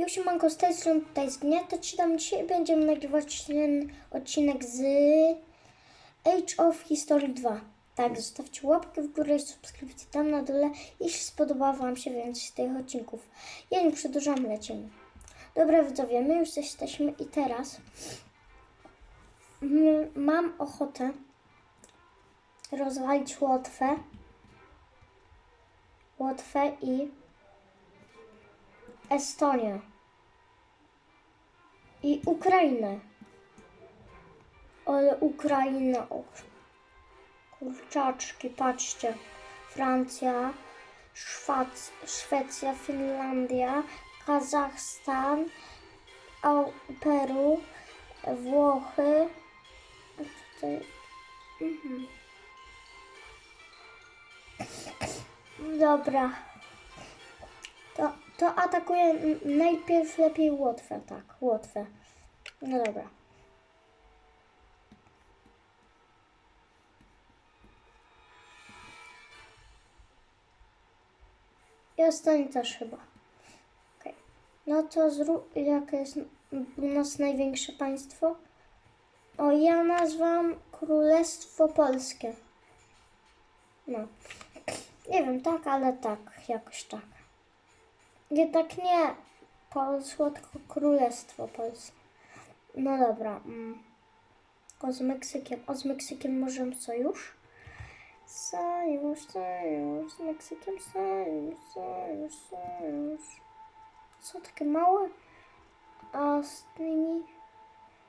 Już manko z tutaj zgniata ci tam dzisiaj będziemy nagrywać ten odcinek z Age of History 2. Tak, zostawcie łapkę w górę i subskrypcję tam na dole, jeśli spodoba Wam się więcej z tych odcinków. Ja nie przedłużam, lecimy. Dobra widzowie, my już jesteśmy i teraz mam ochotę rozwalić Łotwę. Łotwę i Estonię. I Ukrainę. Ale Ukraina, o kurczaczki, patrzcie. Francja, Szwac, Szwecja, Finlandia, Kazachstan, Peru, Włochy. Tutaj... Mhm. Dobra. To, to atakuje najpierw lepiej Łotwę, tak, Łotwę. No dobra. I ostatni też chyba. Okej. No to zrób, jakie jest u nas największe państwo? O, ja nazwam Królestwo Polskie. No. Nie wiem, tak, ale tak, jakoś tak. Jednak nie Polsło, tylko Królestwo Polskie. No dobra. Mm. O, z Meksykiem. O, z Meksykiem możemy sojusz? Sojusz, sojusz, z Meksykiem sojusz, sojusz, sojusz. Co takie małe? A z nimi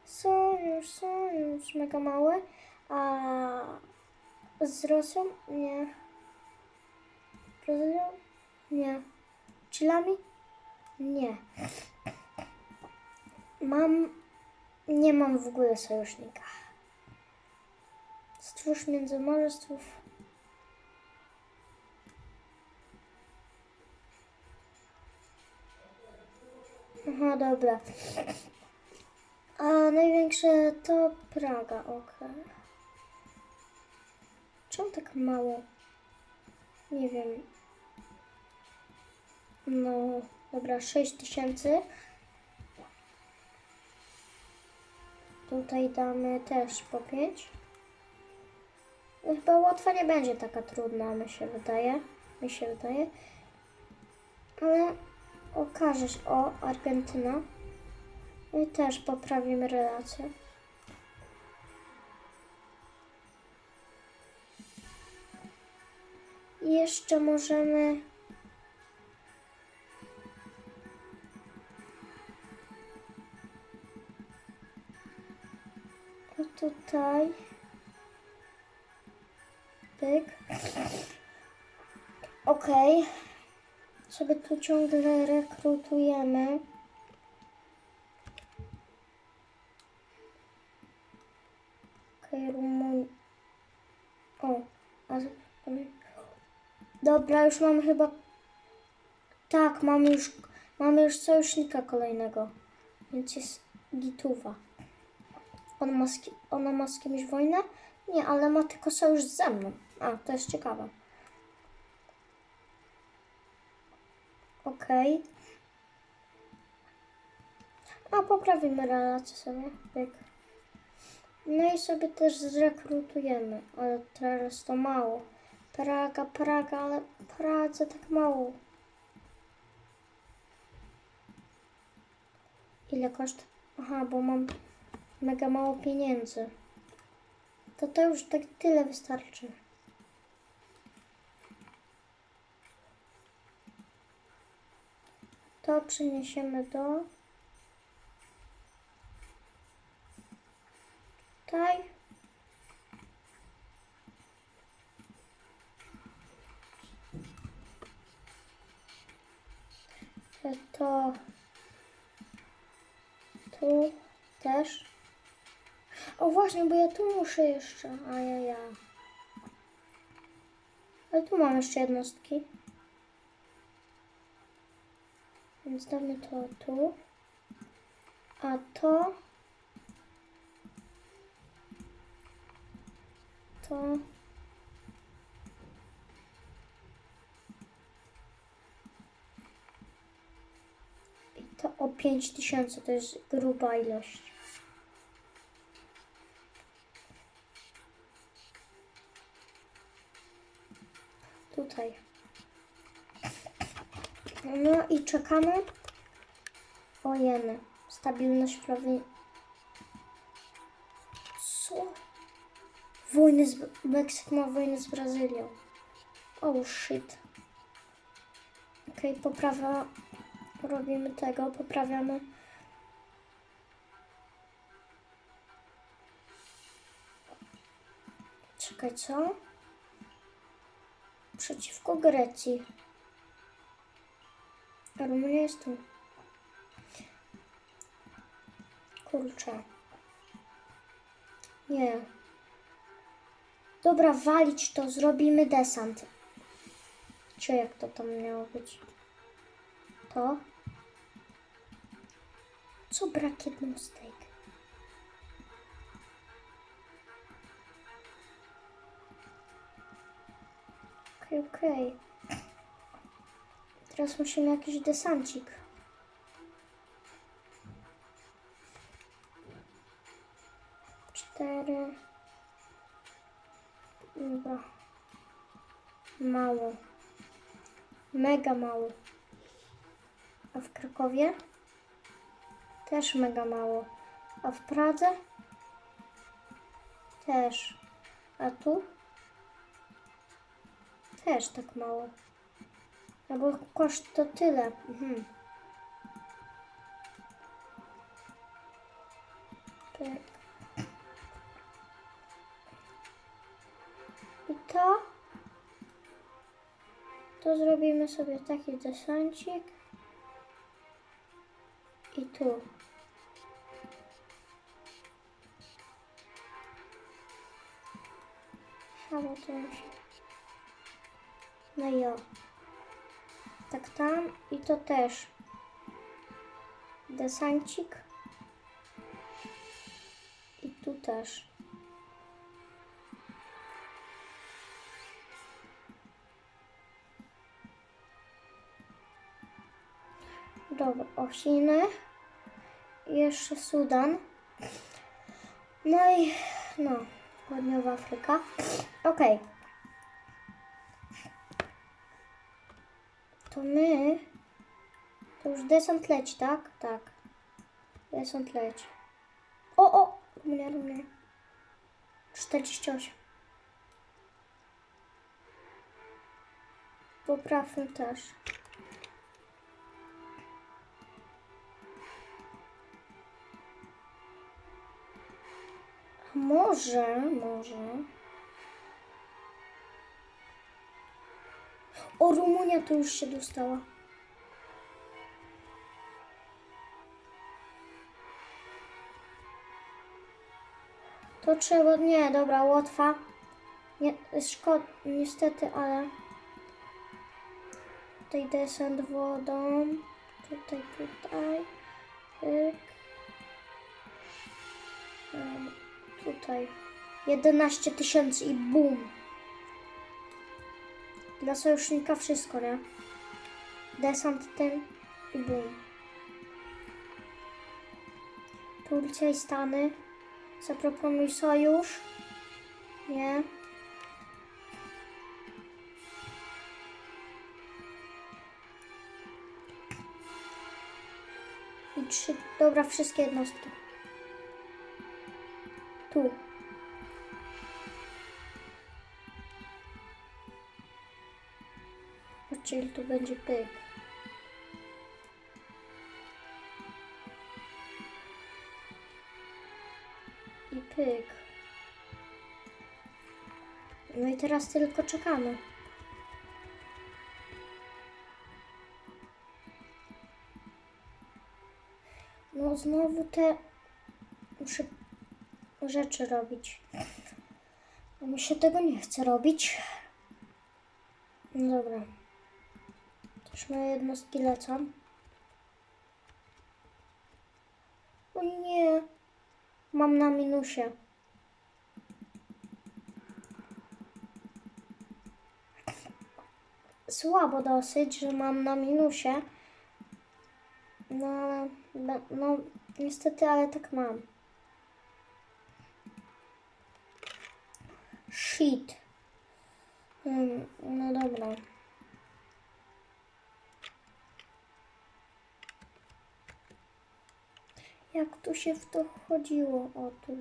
sojusz, sojusz, mega małe. A z Rosją? Nie. Brazylią? Nie. Chilami? Nie. Mam. Nie mam w ogóle sojusznika. Stwórz między morzystwów. Aha, dobra. A największe to Praga, okej. Czemu tak mało? Nie wiem. No, dobra, 6 tysięcy. Tutaj damy też po 5. Chyba Łotwa nie będzie taka trudna, mi się wydaje. Mi się wydaje. Ale okaże się. O, Argentyna. No i też poprawimy relacje. I jeszcze możemy Tutaj. Pyk. Okej. Sobie tu ciągle rekrutujemy. Okej, Rumun... O. A... Dobra, już mamy chyba... Tak, mamy już, mamy już sojusznika kolejnego. Więc jest gituwa. On ma ona ma z kimś wojnę? Nie, ale ma tylko sojusz ze mną. A, to jest ciekawe. Okej. A, poprawimy relacje sobie. No i sobie też zrekrutujemy, ale teraz to mało. Praga, Praga, ale Pradze tak mało. Ile koszt? Aha, bo mam mega mało pieniędzy. To to już tak tyle wystarczy. To przeniesiemy do tutaj. To tu też. O właśnie, bo ja tu muszę jeszcze. A ja, ja. Ale tu mam jeszcze jednostki. Więc damy to tu. A to. To. I To o 5000 to jest gruba ilość. Tutaj. No i czekamy. O jeny. Stabilność prawie. Co? Wojny z... Meksyk ma wojnę z Brazylią. Oh shit. Okej, poprawa. Robimy tego, poprawiamy. Czekaj, co? Przeciwko Grecji. A Rumunia jest tu. Kurczę. Nie. Dobra, walić to, zrobimy desant. Czy jak to tam miało być? To? Co brak jednostek? Okej, okej. Teraz musimy jakiś desancik. Cztery. Dobra. Mało. Mega mało. A w Krakowie? Też mega mało. A w Pradze? Też. A tu? Też tak mało. No bo koszt to tyle. Mhm. Pyk. I to? To zrobimy sobie taki desancik. I tu. Albo to. No i o. Tak tam i to też. Desancik. I tu też. Dobra, Osiny. I Jeszcze Sudan. No i no, południowa Afryka. Okej. To my. To już desant leci, tak? Tak. Desant leci. O, o! Rumunia, Rumunia. 48. Poprawmy też. Może, może. O, Rumunia to już się dostała. To trzeba, nie, dobra, Łotwa. Nie, szkoda, niestety, ale tutaj desant wodą, tutaj, tutaj, pyk. Tutaj 11 tysięcy i bum. Dla sojusznika wszystko, nie? Desant ten i bum. Turcja i Stany. Zaproponuj sojusz. Nie. I trzy. Dobra, wszystkie jednostki. Tu. Czyli tu będzie pyk. I pyk. No i teraz tylko czekamy. No znowu te muszę rzeczy robić. A mi się tego nie chce robić. No dobra. Też moje jednostki lecą. O nie. Mam na minusie. Słabo dosyć, że mam na minusie. No, ale, be- no, niestety, ale tak mam. Shit. Hmm, no dobra. Jak tu się w to wchodziło? O tu.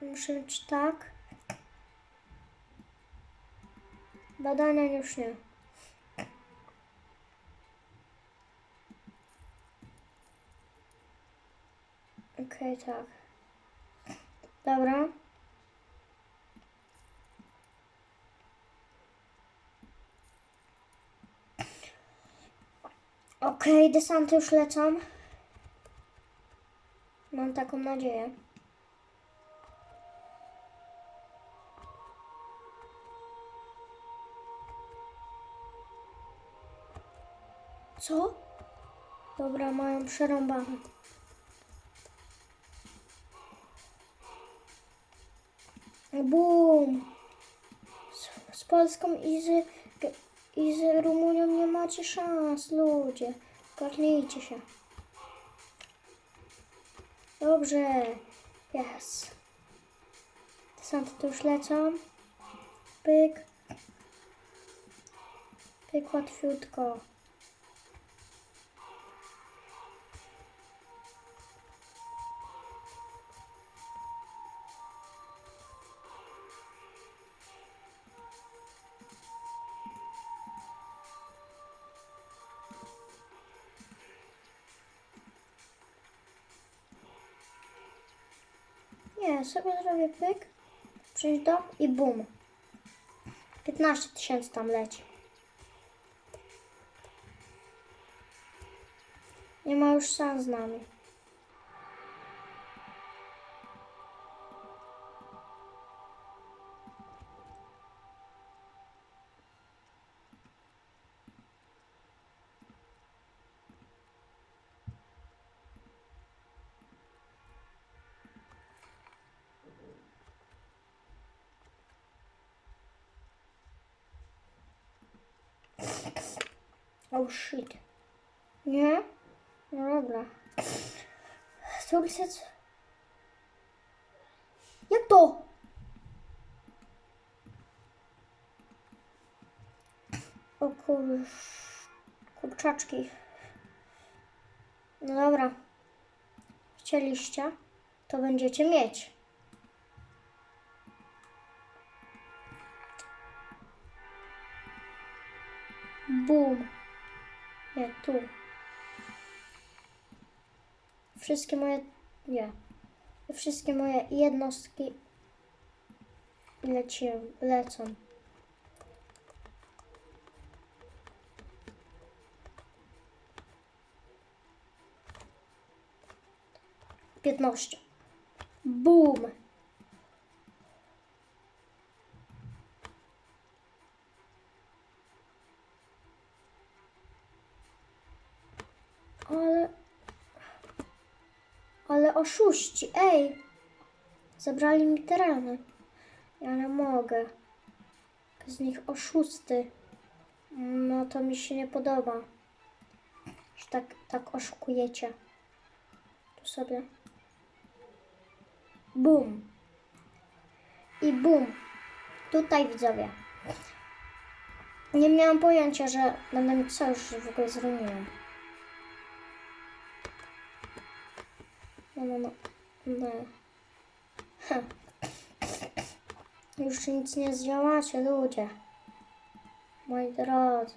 Muszę mieć tak. Badania już nie. Okej, tak. Dobra. Okej, desanty już lecą. Mam taką nadzieję. Co? Dobra, mają przerąbane. Bum! Z, z Polską i z, i z Rumunią nie macie szans, ludzie. Garnijcie się. Dobrze. Yes. Desanty tu już lecą. Pyk. Pyk łatwiutko. Nie, sobie zrobię pyk, przyjść do i bum. 15 tysięcy tam leci. Nie ma już szans z nami. Oh shit. Nie? No dobra. Sukces. Jak to? O. Kurczaczki. No dobra. Chcieliście, to będziecie mieć. Bum. Nie, tu. Wszystkie moje. Nie. Wszystkie moje jednostki leci, lecą. Piętnaście. Boom. Ale. Ale oszuści, ej! Zabrali mi tereny. Ja nie mogę. Z nich oszusty. No to mi się nie podoba. Że tak, tak oszukujecie. Tu sobie. Bum. I bum. Tutaj widzowie. Nie miałam pojęcia, że będę mieć sojusz w ogóle z No, no, no. no. Ha. Już nic nie zdziałacie, ludzie. Moi drodzy.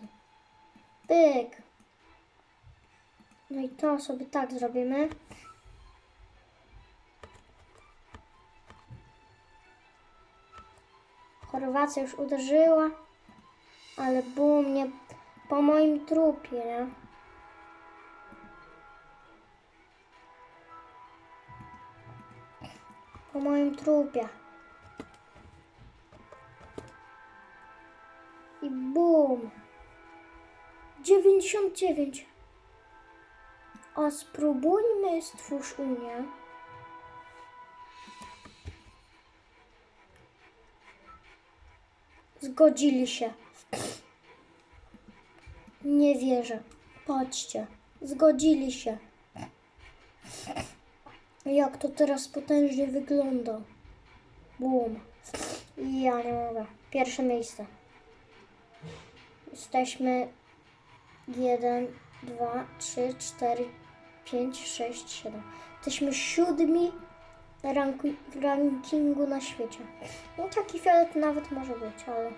Pyk. No i to sobie tak zrobimy. Chorwacja już uderzyła, ale bum, nie po moim trupie, nie? Po moim trupie. I bum. 99. A spróbujmy stwórz Unię. Zgodzili się. Nie wierzę. Patrzcie. Zgodzili się. Jak to teraz potężnie wygląda. Boom. Ja nie mogę. Pierwsze miejsce. Jesteśmy 1, 2, 3, 4, 5, 6, 7. Jesteśmy siódmi ranku, rankingu na świecie. No taki fiolet nawet może być, ale...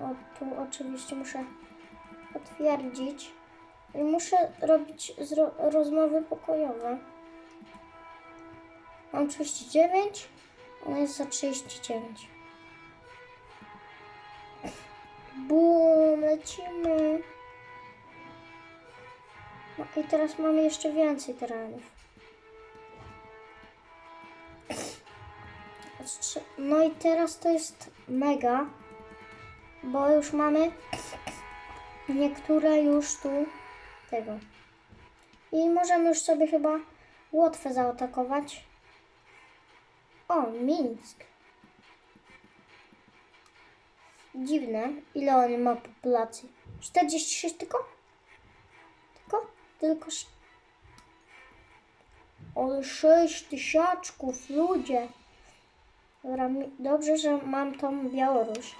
O, tu oczywiście muszę potwierdzić. Muszę robić rozmowy pokojowe. Mam 39, ona jest za 39. Bum, lecimy. No i teraz mamy jeszcze więcej terenów. No i teraz to jest mega, bo już mamy niektóre już tu tego. I możemy już sobie chyba Łotwę zaatakować. O, Mińsk. Dziwne, ile on ma populacji? 46 tylko? Tylko? Tylko... Ale 6 tysiaczków, ludzie. Dobra, dobrze, że mam tą Białoruś.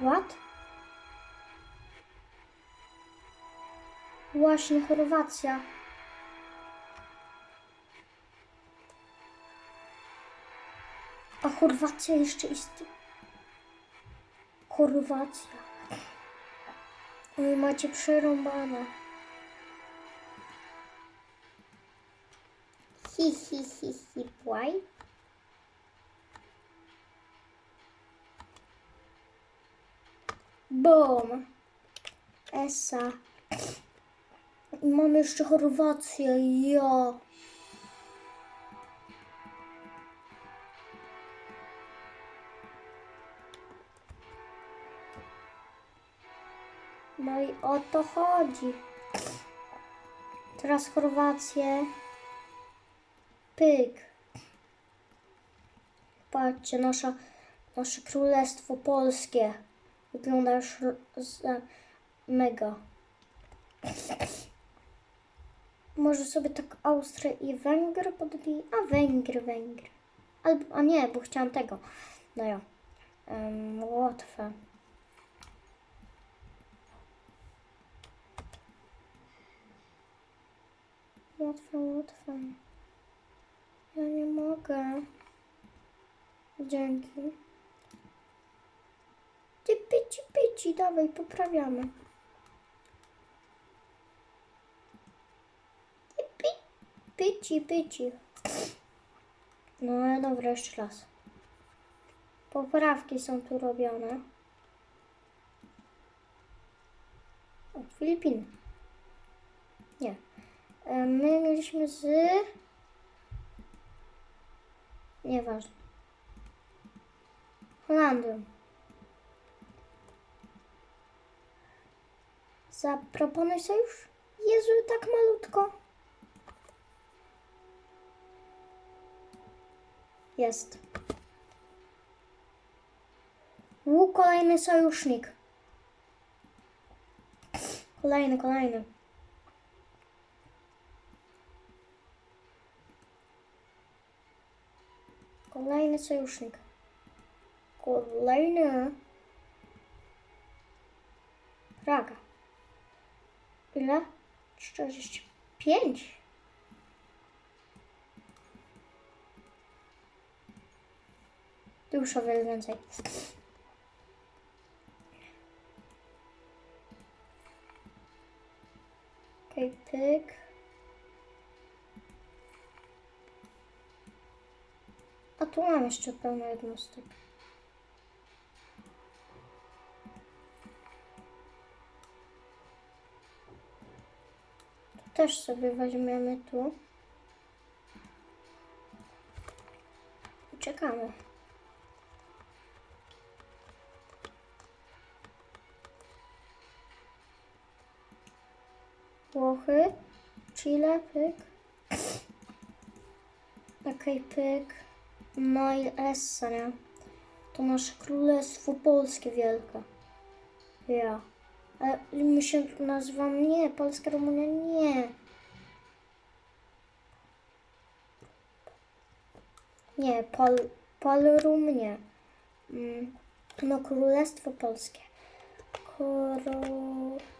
What? Właśnie Chorwacja. A Chorwacja jeszcze istnieje. Chorwacja. Oj, macie przerąbane. Hi, hi, hi, hi. Bum. Esa. I mamy jeszcze Chorwację. Ja. No i o to chodzi. Teraz Chorwację. Pyk. Patrzcie, nasza, nasze królestwo polskie. Wygląda już mega. Może sobie tak Austrię i Węgry podbiję? A Węgry, Węgry. Albo, a nie, bo chciałam tego. No ja. Um, Łotwę. Łatwe, łatwe. Ja nie mogę. Dzięki. Ty pici, pici, dawaj, poprawiamy. Ty pi, pici, pici. No dobra, jeszcze raz. Poprawki są tu robione. O, Filipiny. Nie. E, My mieliśmy z... Nieważne. Holandią. Zaproponuj sojusz? Jezu, tak malutko. Jest. U, kolejny sojusznik. Kolejny, kolejny. Kolejny sojusznik. Kolejny. Praga. Ile? 45. Już o wiele więcej. Okej, pyk. A tu mam jeszcze pełno jednostek. Tu też sobie weźmiemy tu. Czekamy. Włochy, Chile, pyk. Okej, pyk. No i Essa, nie? To nasze królestwo polskie wielkie. Ja. Ale my się nazywamy, nie, Polska Rumunia, nie. Nie, Pol, Polrum nie. Mm, no, Królestwo Polskie. Królestwo...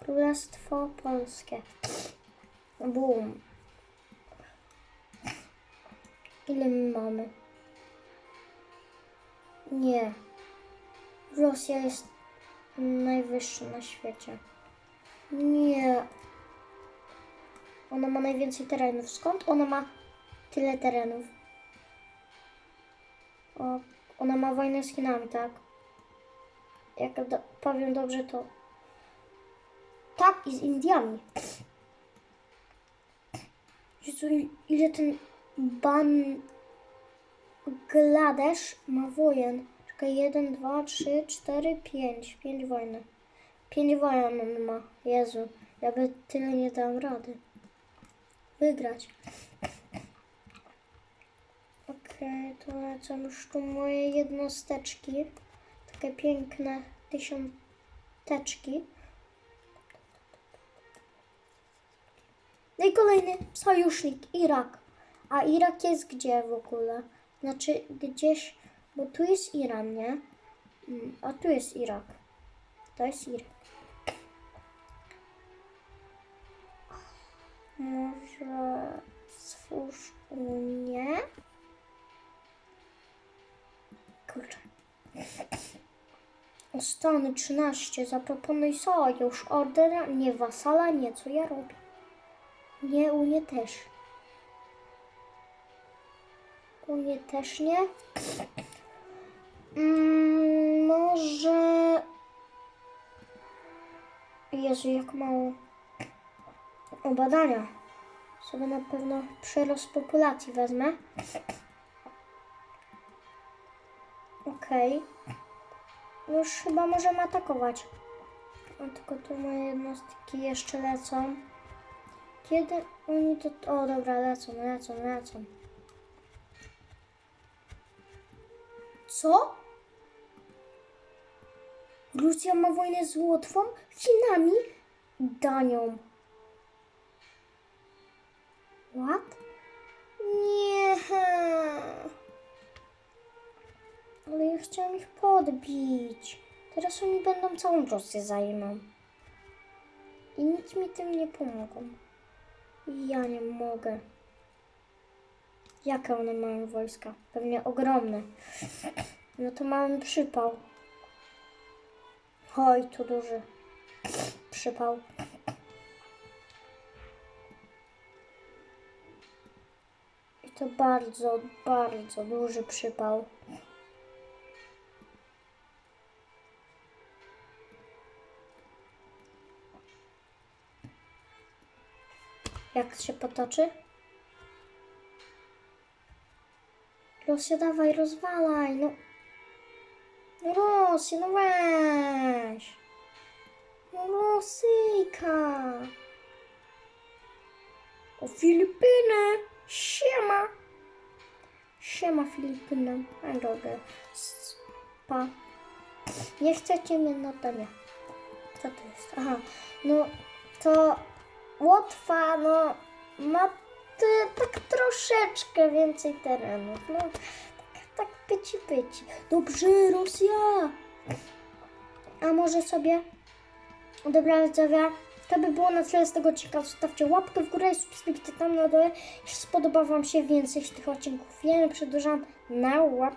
Królestwo Polskie. Boom. Ile my mamy? Nie. Rosja jest najwyższa na świecie. Nie. Ona ma najwięcej terenów. Skąd ona ma tyle terenów? O, ona ma wojnę z Chinami, tak? Jak do, powiem dobrze, to tak i z Indiami. Jezu, ile ten Bangladesz ma wojen? Czekaj, 1, 2, 3, 4, 5. 5 wojny. 5 wojen on ma. Jezu, ja by tyle nie dał rady. Wygrać. Okej, to lecą już tu moje jednosteczki. Takie piękne tysiąteczki. No i kolejny sojusznik, Irak. A Irak jest gdzie w ogóle? Znaczy gdzieś, bo tu jest Iran, nie? Mm, A tu jest Irak. To jest Irak. Może stwórz Unię? Kurczę. Stany 13, zaproponuj sojusz, order, nie wasala, nie, co ja robię. Nie, Unię też. Unię też nie. Mm, może... Jezu, jak mało. O, badania. Sobie na pewno przyrost populacji wezmę. Okej. Już chyba możemy atakować. A tylko tu moje jednostki jeszcze lecą. Kiedy oni to... O, dobra, lecą, lecą, lecą. Co? Rosja ma wojnę z Łotwą, Chinami, Danią. What? Nie. Ale ja chciałam ich podbić. Teraz oni będą całą Rosję zajmą. I nic mi tym nie pomogą. Ja nie mogę. Jakie one mają wojska? Pewnie ogromne. No to mamy przypał. Oj, tu duży przypał. I to bardzo, bardzo duży przypał. Jak się potoczy? Rosja, dawaj, rozwalaj, no. No Rosja, no weź. No Rosyjka. O Filipiny, siema. Siema Filipiny, a dobra. Spa. Nie chcecie mnie, no to nie. Co to jest? Aha, no to Łotwa, no ma tak troszeczkę więcej terenów. No, tak, tak pyci pyci. Dobrze, Rosja! A może sobie Dobra, widzowie, to by było na tyle z tego odcinka. Zostawcie łapkę w górę i subskrypcję tam na dole. Jeśli spodoba Wam się więcej z tych odcinków, ja nie przedłużam na łapu.